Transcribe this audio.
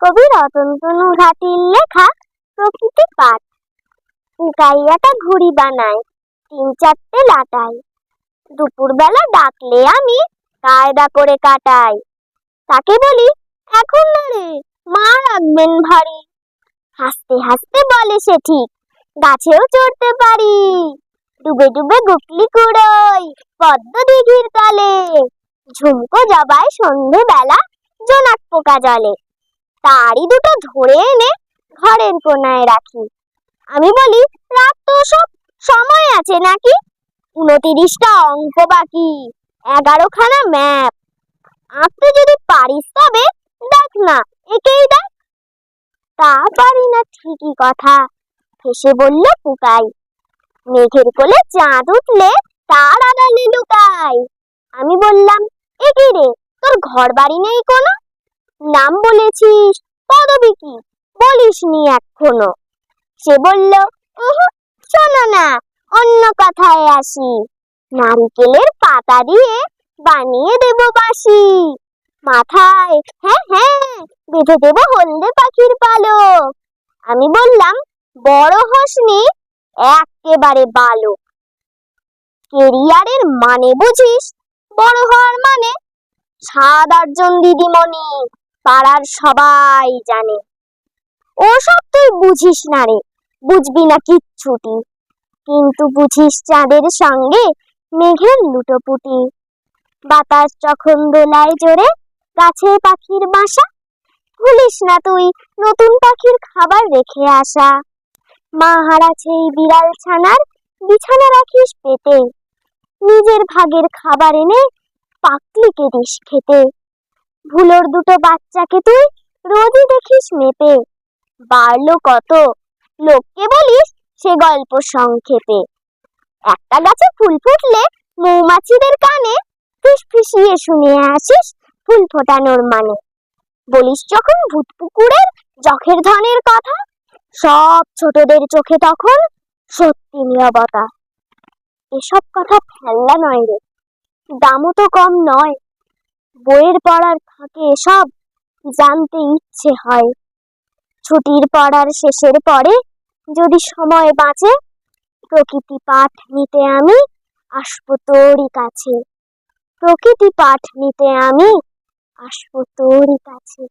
কবি রতনতনু ঘাটির লেখা প্রকৃতি পাঠ। উকাইয়াটা ঘুড়ি বানায়, তিন চারটে লাটাই দুপুরবেলা ডাকলে আমি কায়দা করে কাটাই। তাকে বলি এখন না রে মা রাখবেন ভারী হাসতে হাসতে বলে সে ঠিক, গাছেও চড়তে পারি। ডুবে ডুবে গুকলি কুড়োই পদ্ম দিঘির তলে। ঝুমকো জবাই সন্ধে বেলা জোনাক পোকা জলে। তারই দুটো ধরে এনে ঘরের কোনায় রাখি। আমি বলি, রাত তো সব সময় আছে নাকি? উনতিরিশটা অঙ্ক বাকি, এগারোখানা ম্যাপ। আঁকতে যদি পারিস তবে দেখ না, একেই দেখ। তা পারি না, ঠিকই কথা। হেসে বলল পুকাই মেঘের কোলে চাঁদ উঠলে তার আড়ালে লুকাই। আমি বললাম, এ রে, তোর ঘর বাড়ি নেই কোনো? নাম বলেছিস? পদবি কি? বলিসনি এখনও। সে বলল শোনো না, অন্য কথায় আসি। নারকেলের পাতা দিয়ে বানিয়ে দেব বাঁশি। মাথায় হ্যাঁ হ্যাঁ বেঁধে দেব হলদে পাখির পালক। আমি বললাম, বড় হসনি একেবারে বালক। কেরিয়ারের মানে বুঝিস? বড় হওয়ার মানে সাত আটজন দিদিমণি। পাড়ার সবাই জানে। ওসব তুই বুঝিস না রে, বুঝবি না কিচ্ছুটি। কিন্তু বুঝিস চাঁদের সঙ্গে মেঘের লুটোপুটি। বাতাস যখন দোলায় জোরে গাছে পাখির বাসা, ভুলিস না তুই নতুন পাখির খাবার রেখে আসা। মা হারাছে এই বিড়াল ছানার বিছানা রাখিস পেতে নিজের ভাগের খাবার এনে পাকলিকে দিস খেতে। ভুলোর দুটো বাচ্চাকে তুই রোজই দেখিস মেপে। বাড়লো কত? লোককে বলিস সে গল্প সংক্ষেপে। একটা গাছে ফুল ফুটলে মৌমাছিদের কানে ফিস ফিসিয়ে শুনে আসিস ফুল ফোটানোর মানে। বলিস যখন ভূত পুকুরের জখের ধনের কথা, সব ছোটদের চোখে তখন সত্যি নীরবতা। এসব কথা ফেললা নয় রে। দামও তো কম নয়। বইয়ের পড়ার ফাঁকে সব জানতে ইচ্ছে হয়। ছুটির পড়ার শেষের পরে যদি সময় বাঁচে, প্রকৃতি পাঠ নিতে আমি আসব তোরই কাছে। প্রকৃতি পাঠ নিতে আমি আসব তোরই কাছে।